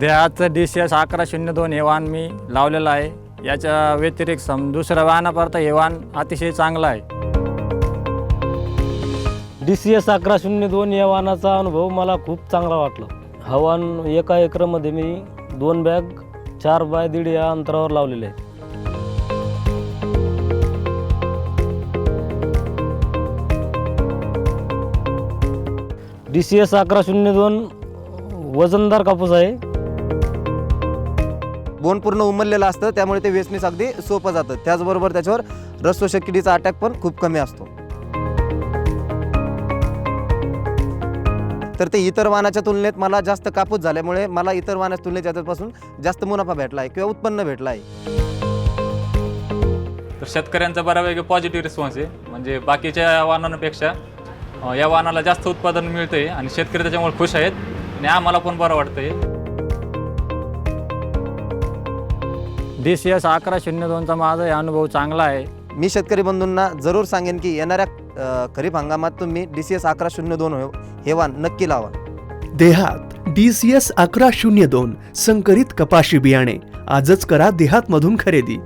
देहाचं D C S अकरा शून्य दोन हे वाहन मी लावलेलं आहे. याच्या व्यतिरिक्त सम दुसऱ्या वाहनापर्यंत हे वाहन अतिशय चांगलं आहे. डी सी एस अकरा शून्य दोन या वाहनाचा अनुभव मला खूप चांगला वाटला. हवान एका एकरमध्ये मी दोन बॅग चार बाय दीड या अंतरावर लावलेले आहेत. डी सी एस अकरा शून्य दोन वजनदार कापूस आहे. बोन पूर्ण उमललेलं असतं त्यामुळे ते वेचणीस अगदी सोपं जातं. त्याचबरोबर त्याच्यावर रस्व किडीचा अटॅक पण खूप कमी असतो. तर ते इतर वाहनाच्या तुलनेत मला जास्त कापूस झाल्यामुळे मला इतर वाहनाच्या तुलनेत याच्यापासून जास्त मुनाफा भेटला आहे किंवा उत्पन्न भेटला आहे तर शेतकऱ्यांचा बऱ्यापैकी पॉझिटिव्ह रिस्पॉन्स आहे. म्हणजे बाकीच्या वाहनांपेक्षा या वाहनाला जास्त उत्पादन मिळतंय आणि शेतकरी त्याच्यामुळे खुश आहेत आणि आम्हाला पण बरं वाटतंय. डी सी एस अकरा शून्य दोनचा माझा हे अनुभव चांगला आहे. मी शेतकरी बंधूंना जरूर सांगेन की येणाऱ्या खरीप हंगामात तुम्ही डी सी एस अकरा शून्य दोन हे वाहन नक्की लावा. देहात डी सी एस अकरा शून्य दोन संकरित कपाशी बियाणे. आजच करा देहातमधून खरेदी.